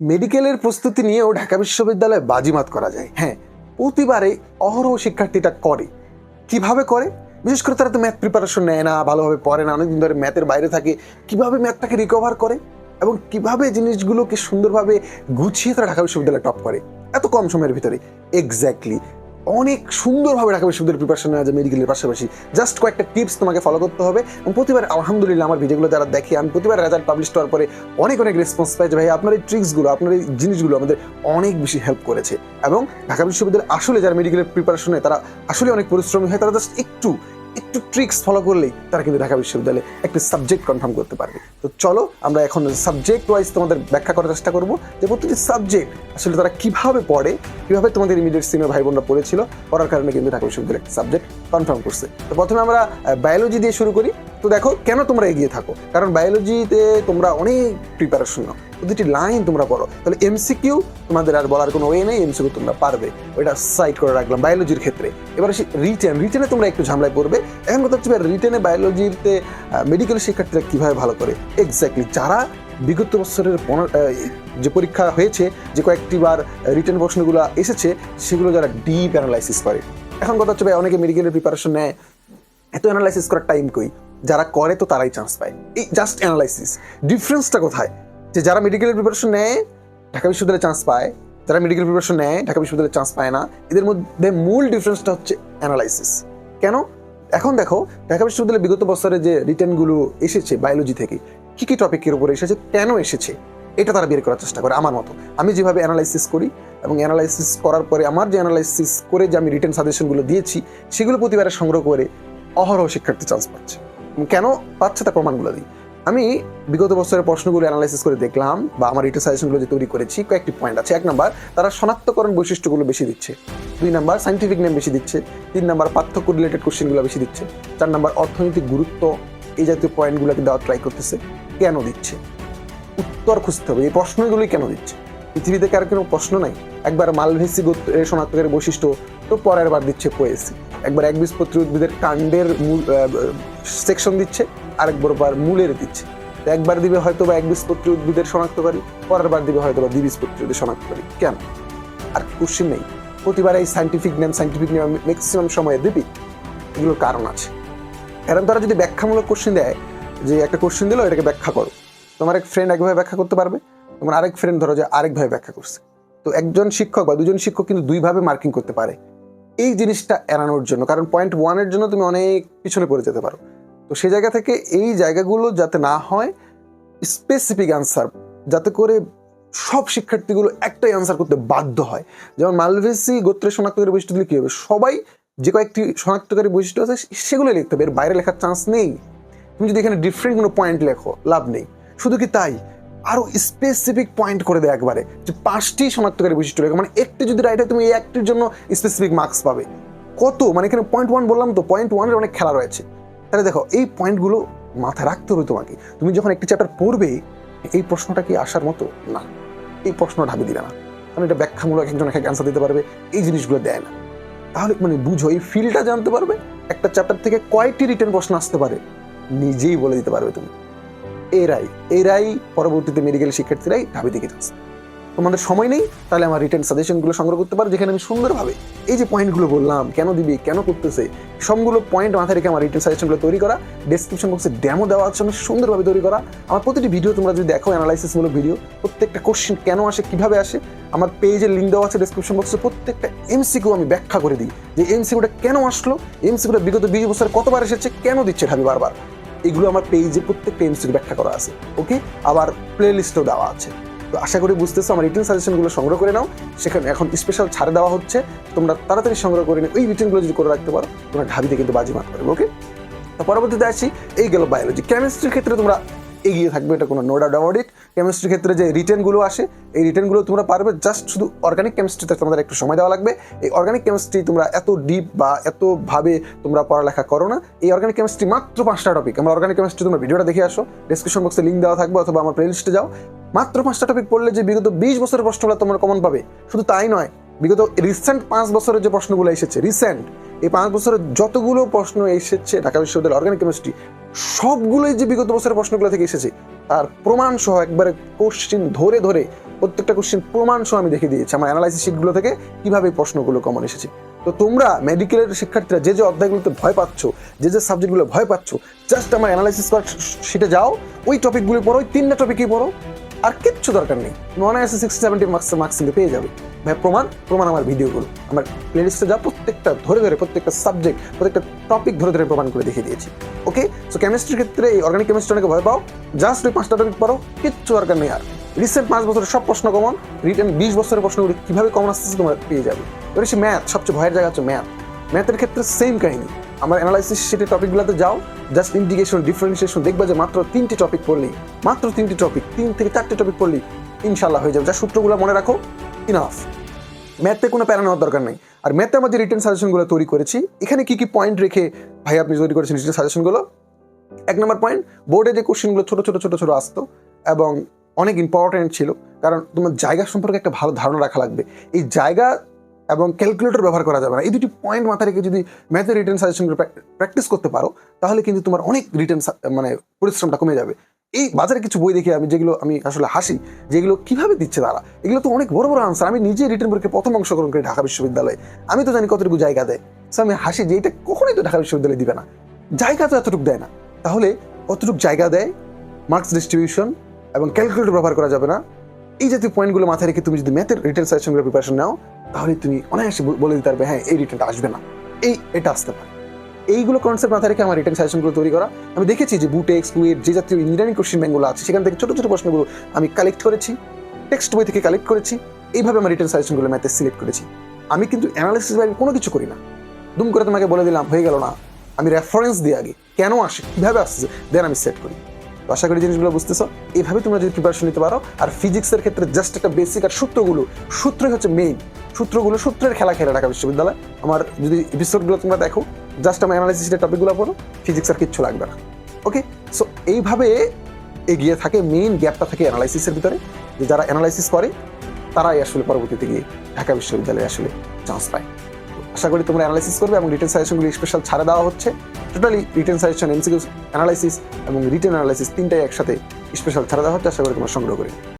মেডিকেলের প্রস্তুতি নিয়ে ও ঢাকা বিশ্ববিদ্যালয়ে বাজিমাত করা যায়। হ্যাঁ প্রতিবারে অহরহ শিক্ষার্থীটা করে। কীভাবে করে? বিশেষ করে তারা তো ম্যাথ প্রিপারেশন নেয় না, ভালোভাবে পড়ে না, অনেকদিন ধরে ম্যাথের বাইরে থাকে। কীভাবে ম্যাথটাকে রিকভার করে? এবং কীভাবে জিনিসগুলোকে সুন্দরভাবে গুছিয়ে তারা ঢাকা বিশ্ববিদ্যালয়ে টপ করে? এত কম সময়ের ভিতরে। এক্স্যাক্টলি অনেক সুন্দরভাবে ঢাকা বিশ্ববিদ্যালয়ের প্রিপারেশন নেওয়া যায় মেডিকেলের পাশাপাশি। জাস্ট কয়েকটা টিপস তোমাকে ফলো করতে হবে এবং প্রতিবার আলহামদুলিল্লাহ আমার ভিডিওগুলো যারা দেখে, আমি প্রতিবার রেজাল্ট পাবলিশ হওয়ার পরে অনেক অনেক রেসপন্স পাই যে ভাই আপনার এই ট্রিক্সগুলো আপনার এই জিনিসগুলো আমাদের অনেক বেশি হেল্প করেছে। এবং ঢাকা বিশ্ববিদ্যালয়ে আসলে যারা মেডিকেলের প্রিপারেশনে তারা আসলে অনেক পরিশ্রমী হয়, তারা জাস্ট একটু একটু ট্রিক্স ফলো করলেই তারা কিন্তু ঢাকা বিশ্ববিদ্যালয়ে একটি সাবজেক্ট কনফার্ম করতে পারবে। তো চলো, আমরা এখন সাবজেক্ট ওয়াইজ তোমাদের ব্যাখ্যা করার চেষ্টা করব যে প্রতিটি সাবজেক্ট আসলে তারা কীভাবে পড়ে, কীভাবে তোমাদের ইমিডিয়েট সিনিয়র ভাই বোনরা পড়েছিল, পড়ার কারণে কিন্তু ঢাকা বিশ্ববিদ্যালয়ে একটি সাবজেক্ট কনফার্ম করছে। তো প্রথমে আমরা বায়োলজি দিয়ে শুরু করি। তো দেখো, কেন তোমরা এগিয়ে থাকো? কারণ বায়োলজিতে তোমরা অনেক প্রিপারেশন নাও। প্রতিটি লাইন তোমরা পড়ো। তাহলে এমসিকিউ তোমাদের আর বলার কোনো ওয়ে নেই এমসিকিউ তোমরা পারবে। ওইটা সাইড করে রাখলাম বায়োলজির ক্ষেত্রে। এবার আসি রিটেন রিটেনে তোমরা একটু ঝামেলায় পড়বে। এখন কথা হচ্ছে রিটেনে বায়োলজিতে মেডিকেল শিক্ষার্থীরা কীভাবে ভালো করে? এক্স্যাক্টলি যারা বিগত বছরের যে পরীক্ষা হয়েছে, যে কয়েকটি বার রিটেন প্রশ্নগুলো এসেছে, সেগুলো যারা ডিপ অ্যানালাইসিস করে। এখন কথা হচ্ছে, ভাই, অনেকে মেডিকেলের প্রিপারেশন নেয়। এত অ্যানালাইসিস করার টাইম কই? যারা করে তো তারাই চান্স পায়। এই জাস্ট অ্যানালাইসিস ডিফারেন্সটা কোথায়? যে যারা মেডিকেলের প্রিপারেশন নেয়, ঢাকা বিশ্ববিদ্যালয়ে চান্স পায়। যারা মেডিকেল প্রিপারেশন নেয়, ঢাকা বিশ্ববিদ্যালয়ে চান্স পায় না। এদের মধ্যে মূল ডিফারেন্সটা হচ্ছে অ্যানালাইসিস কেন? এখন দেখো, ঢাকা বিশ্ববিদ্যালয়ে বিগত বছরে যে রিটার্নগুলো এসেছে বায়োলজি থেকে, কী কি টপিকের উপরে এসেছে, কেন এসেছে, এটা তারা বের করার চেষ্টা করে, আমার মতো। আমি যেভাবে অ্যানালাইসিস করি এবং অ্যানালাইসিস করার পরে আমার যে অ্যানালাইসিস করে যে আমি রিটার্ন সাজেশনগুলো দিয়েছি, সেগুলো প্রতিবারে সংগ্রহ করে অহরহ শিক্ষার্থী চান্স পাচ্ছে। কেন পাচ্ছে তার প্রমাণগুলো দিই? আমি বিগত বছরের প্রশ্নগুলো অ্যানালাইসিস করে দেখলাম বা আমার রিটার্ন সাজেশনগুলো যে তৈরি করেছি, কয়েকটি পয়েন্ট আছে। এক নাম্বার তারা শনাক্তকরণ বৈশিষ্ট্যগুলো বেশি দিচ্ছে। দুই নাম্বার সাইন্টিফিক নেম বেশি দিচ্ছে। তিন নাম্বার পার্থক্য রিলেটেড কোশ্চেনগুলো বেশি দিচ্ছে। চার নাম্বার অর্থনৈতিক গুরুত্ব, এই জাতীয় পয়েন্টগুলোকে দেওয়া ট্রাই করতেছে। কেন দিচ্ছে? উত্তর খুঁজতে হবে। এই প্রশ্নগুলোই কেন দিচ্ছে? পৃথিবীতে কার কোনো প্রশ্ন নাই? একবার মালভেসি গোত্রের শনাক্তকারী বৈশিষ্ট্য তো পরের বার দিচ্ছে পোয়েসি একবার একবীজপত্রী উদ্ভিদের কাণ্ডের সেকশন দিচ্ছে আরেকবার বার মূলের দিচ্ছে। একবার দিবে হয়তো বা এক একবীজপত্রী উদ্ভিদের শনাক্তকারী, পরের বার দিবে হয়তো বা দ্বিবীজপত্রী উদ্ভিদের শনাক্তকারী। কেন? আর কোশ্চেন নেই। প্রতিবার এই scientific name scientific name maximum সময়ে দিবি, এগুলোর কারণ আছে। কারণ তারা যদি ব্যাখ্যামূলক কোশ্চেন দেয়, যে একটা কোশ্চেন দিল, এটাকে ব্যাখ্যা করো। তোমার এক ফ্রেন্ড একভাবে ব্যাখ্যা করতে পারবে, তোমার আরেক ফ্রেন্ড ধরো যে আরেকভাবে ব্যাখ্যা করছে। তো একজন শিক্ষক বা দুজন শিক্ষক কিন্তু দুইভাবে মার্কিং করতে পারে। এই জিনিসটা এড়ানোর জন্য, কারণ পয়েন্ট ওয়ানের জন্য তুমি অনেক পিছনে পড়ে যেতে পারো। তো সেই জায়গা থেকে এই জায়গাগুলো যাতে না হয় স্পেসিফিক অ্যান্সার যাতে করে সব শিক্ষার্থীগুলো একটাই অ্যান্সার করতে বাধ্য হয়। যেমন মালভেসি গোত্রের শনাক্তকারী বৈশিষ্ট্য দিলে কী হবে? সবাই যে কয়েকটি শনাক্তকারী বৈশিষ্ট্য আছে সেগুলো লিখতে হবে। এর বাইরে লেখার চান্স নেই। তুমি যদি এখানে ডিফারেন্ট কোনো পয়েন্ট লেখো, লাভ নেই। শুধু কি তাই? আরও স্পেসিফিক পয়েন্ট করে দেয় একবারে, যে পাঁচটি শনাক্তকারী বৈশিষ্ট্য লেখো। মানে একটি যদি রাইট হয়, তুমি এই একটির জন্য স্পেসিফিক মার্কস পাবে। কত? মানে এখানে পয়েন্ট ওয়ান বললাম তো পয়েন্ট ওয়ানের অনেক খেলা রয়েছে। তাহলে দেখো, এই পয়েন্টগুলো মাথায় রাখতে হবে তোমাকে। তুমি যখন একটি চ্যাপ্টার পড়বে, এই প্রশ্নটা কি আসার মতো? না। এই প্রশ্ন ঢাবি দিবে না। কারণ এটা ব্যাখ্যামূলক একজন এক অ্যান্সার দিতে পারবে, এই জিনিসগুলো দেয় না। তাহলে মানে বুঝো, এই ফিল্ডটা জানতে পারবে, একটা চ্যাপ্টার থেকে কয়টি রিটার্ন প্রশ্ন আসতে পারে, নিজেই বলে দিতে পারবে তুমি। এরাই এরাই পরবর্তীতে মেডিকেল শিক্ষার্থীরাই ঢাবি দিকে যাচ্ছে। তোমাদের সময় নেই, তাহলে আমার রিটার্ন সাজেশনগুলো সংগ্রহ করতে পারো, যেখানে আমি সুন্দরভাবে এই যে পয়েন্টগুলো বললাম, কেন দিবি, কেন করতেছে, সবগুলো পয়েন্ট মাথায় রেখে আমার রিটার্ন সাজেশনগুলো তৈরি করা ডেসক্রিপশন বক্সে ডেমো দেওয়া আছে আমি সুন্দরভাবে তৈরি করা। আমার প্রতিটি ভিডিও তোমরা যদি দেখো অ্যানালাইসিসমূলক ভিডিও প্রত্যেকটা কোশ্চেন কেন আসে, কীভাবে আসে, আমার পেজের লিঙ্ক দেওয়া আছে ডেসক্রিপশন বক্সে প্রত্যেকটা এমসিকিউ আমি ব্যাখ্যা করে দিই। যে এমসিকিউটা কেন আসলো এমসিকিউটা বিগত বিশ বছর কতবার এসেছে, কেন দিচ্ছে ঢাবি বারবার? এগুলো আমার পেজে প্রত্যেকটা এমসির ব্যাখ্যা করা আছে ওকে আবার প্লে লিস্টও দেওয়া আছে। তো আশা করি বুঝতেছো, আমার রিটার্ন সাজেশনগুলো সংগ্রহ করে নাও। সেখানে এখন স্পেশাল ছাড় দেওয়া হচ্ছে। তোমরা তাড়াতাড়ি সংগ্রহ করে নিও। ওই রিটার্নগুলো যদি করে রাখতে পারো, তোমরা ঢাবিতে কিন্তু বাজি বাজিমাত করবে ওকে তো পরবর্তীতে আসি, এই গেল বায়োলজি কেমিস্ট্রির ক্ষেত্রে তোমরা এগিয়ে থাকবে, এটা কোনো নো ডাউট অ্যাবাউট ইট কেমিস্ট্রির ক্ষেত্রে যে রিটার্নগুলো আসে, এই রিটার্নগুলো তোমরা পারবে জাস্ট শুধু অর্গানিক কেমিস্ট্রিতে তোমাদের একটু সময় দেওয়া লাগবে। এই অর্গানিক কেমিস্ট্রি তোমরা এত ডিপ বা এতভাবে তোমরা পড়ালেখা করো না। এই অর্গানিক কেমিস্ট্রি মাত্র পাঁচটা টপিক আমরা অর্গানিক কেমিস্ট্রি তোমরা ভিডিওটা দেখে আসো ডিসক্রিপশন বক্সে লিঙ্ক দেওয়া থাকবে অথবা আমার প্লেলিস্টে যাও। মাত্র পাঁচটা টপিক পড়লে যে বিগত বিশ বছরের প্রশ্নগুলো তোমরা কমন পাবে। শুধু তাই নয়, বিগত রিসেন্ট পাঁচ বছরের যে প্রশ্নগুলো এসেছে রিসেন্ট এই পাঁচ বছরের যতগুলো প্রশ্ন এসেছে ঢাকা বিশ্ববিদ্যালয়ের অর্গানিক কেমিস্ট্রি সবগুলোই যে বিগত বছরের প্রশ্নগুলো থেকে এসেছে, তার প্রমাণ সহ একবারে কোশ্চিন ধরে ধরে প্রত্যেকটা কোশ্চিন প্রমাণ সহ আমি দেখে দিয়েছি, আমার অ্যানালাইসিস শিটগুলো থেকে কীভাবে প্রশ্নগুলো কমন এসেছে। তো তোমরা মেডিকেলের শিক্ষার্থীরা যে যে অধ্যায়গুলোতে ভয় পাচ্ছ, যে যে সাবজেক্টগুলো ভয় পাচ্ছ জাস্ট আমার অ্যানালাইসিস শিটে যাও, ওই টপিকগুলো পড়ো, ওই তিনটা টপিকই পড়ো। আর কিচ্ছু দরকার নেই। তুমি অনায়াসে সিক্সটি সেভেন্টি মার্কস মার্কস কিন্তু পেয়ে যাবে। ভাই, প্রমাণ প্রমাণ আমার ভিডিওগুলো। আমার প্লে প্লেলিস্টে যা প্রত্যেকটা ধরে ধরে, প্রত্যেকটা সাবজেক্ট প্রত্যেকটা টপিক ধরে ধরে প্রমাণ করে দেখিয়ে দিয়েছি। ওকে সো কেমিস্ট্রির ক্ষেত্রে এই অর্গানিক কেমিস্ট্রি অনেকে ভয় পাও। জাস্ট ওই পাঁচটা টপিক পড়ো, কিচ্ছু দরকার নেই আর। রিসেন্ট পাঁচ বছরের সব প্রশ্ন কমন রিটার্ন বিশ বছরের প্রশ্নগুলি কীভাবে কমন আসতেছে তোমরা পেয়ে যাবে। এবার সে ম্যাথ সবচেয়ে ভয়ের জায়গা হচ্ছে ম্যাথ ম্যাথের ক্ষেত্রে সেম কাহিনী। আমার অ্যানালাইসিস শিটের টপিকগুলোতে যাও জাস্ট ইন্টিগ্রেশন ডিফারেন্সিয়েশন দেখবা যে মাত্র তিনটি টপিক পড়লি মাত্র তিনটি টপিক তিন থেকে চারটে টপিক পড়লেই ইনশাল্লাহ হয়ে যাবে। যা সূত্রগুলো মনে রাখো ইনাফ ম্যাথে কোনো প্যারা নেওয়ার দরকার নেই। আর ম্যাথে আমাদের রিটার্ন সাজেশনগুলো তৈরি করেছি, এখানে কী কী পয়েন্ট রেখে ভাই আপনি তৈরি করেছেন রিটার্ন সাজেশনগুলো এক নম্বর পয়েন্ট বোর্ডে যে কোশ্চেনগুলো ছোটো ছোটো ছোটো ছোটো আসতো এবং অনেক ইম্পর্টেন্ট ছিল, কারণ তোমার জায়গা সম্পর্কে একটা ভালো ধারণা রাখা লাগবে। এই জায়গা এবং ক্যালকুলেটর ব্যবহার করা যাবে না। এই দুটি পয়েন্ট মাথায় রেখে যদি ম্যাথের রিটার্ন সাজেশনগুলো প্র্যাকটিস করতে পারো, তাহলে কিন্তু তোমার অনেক রিটার্ন মানে পরিশ্রমটা কমে যাবে। এই বাজারে কিছু বই দেখে আমি যেগুলো আমি আসলে হাসি, যেগুলো কীভাবে দিচ্ছে তারা, এগুলো তো অনেক বড় বড় আনসার আমি নিজে রিটার্ন পরীক্ষায় প্রথম অংশগ্রহণ করি ঢাকা বিশ্ববিদ্যালয়ে। আমি তো জানি কতটুকু জায়গা দেয়। সো আমি হাসি যে এটা কখনোই তো ঢাকা বিশ্ববিদ্যালয়ে দিবে না। জায়গা তো এতটুকু দেয় না। তাহলে কতটুকু জায়গা দেয় মার্কস ডিস্ট্রিবিউশন এবং ক্যালকুলেটর ব্যবহার করা যাবে না। এই জাতীয় পয়েন্টগুলো মাথায় রেখে তুমি যদি ম্যাথের রিটার্ন সাজেশনগুলো প্রিপারেশন নাও, তাহলে তুমি অনায়াসে বলে দিতে পারবে হ্যাঁ এই রিটার্নটা আসবে না। এই, এটা আসতে পারে। এইগুলো কনসেপ্ট মাথায় রেখে আমার রিটার্ন সাজেশনগুলো তৈরি করা। আমি দেখেছি যে বুটেক্স বুয়েট যে জাতীয় ইঞ্জিনিয়ারিং কোশ্চেন ব্যাঙ্কগুলো আছে, সেখান থেকে ছোটো ছোটো প্রশ্নগুলো আমি কালেক্ট করেছি টেক্সট বই থেকে কালেক্ট করেছি, এইভাবে আমার রিটার্ন সাজেশনগুলো ম্যাথে সিলেক্ট করেছি। আমি কিন্তু অ্যানালিসিস বাইরে কোনো কিছু করি না। দুম করে তোমাকে বলে দিলাম, হয়ে গেল না। আমি রেফারেন্স দিই আগে, কেন আসে, কীভাবে আসছে দেন আমি সেট করি। তো আশা করি জিনিসগুলো বুঝতেছো। এইভাবে তোমরা যদি প্রিপারেশন নিতে পারো, আর ফিজিক্সের ক্ষেত্রে জাস্ট একটা বেসিক আর সূত্রগুলো, সূত্রই হচ্ছে মেইন সূত্রগুলো সূত্রের খেলা খেলে ঢাকা বিশ্ববিদ্যালয়। আমার যদি এপিসোডগুলো তোমরা দেখো জাস্ট আমার অ্যানালাইসিসের টপিকগুলো পড়ো ফিজিক্স আর কিচ্ছু লাগবে না। ওকে সো এইভাবে এগিয়ে থাকে মেইন গ্যাপটা থাকে অ্যানালাইসিসের ভিতরে। যে যারা অ্যানালাইসিস করে, তারাই আসলে পরবর্তীতে গিয়ে ঢাকা বিশ্ববিদ্যালয়ে আসলে চান্স পায়। আশা করি তোমরা অ্যানালাইসিস করবে এবং রিটেন সাজেশনগুলি স্পেশাল ছাড়া দেওয়া হচ্ছে। Totally written suggestion MCQ analysis এবং রিটেন অ্যানালাইসিস তিনটাই একসাথে স্পেশাল ছাড়া দেওয়া হচ্ছে। আশা করি তোমরা সংগ্রহ করি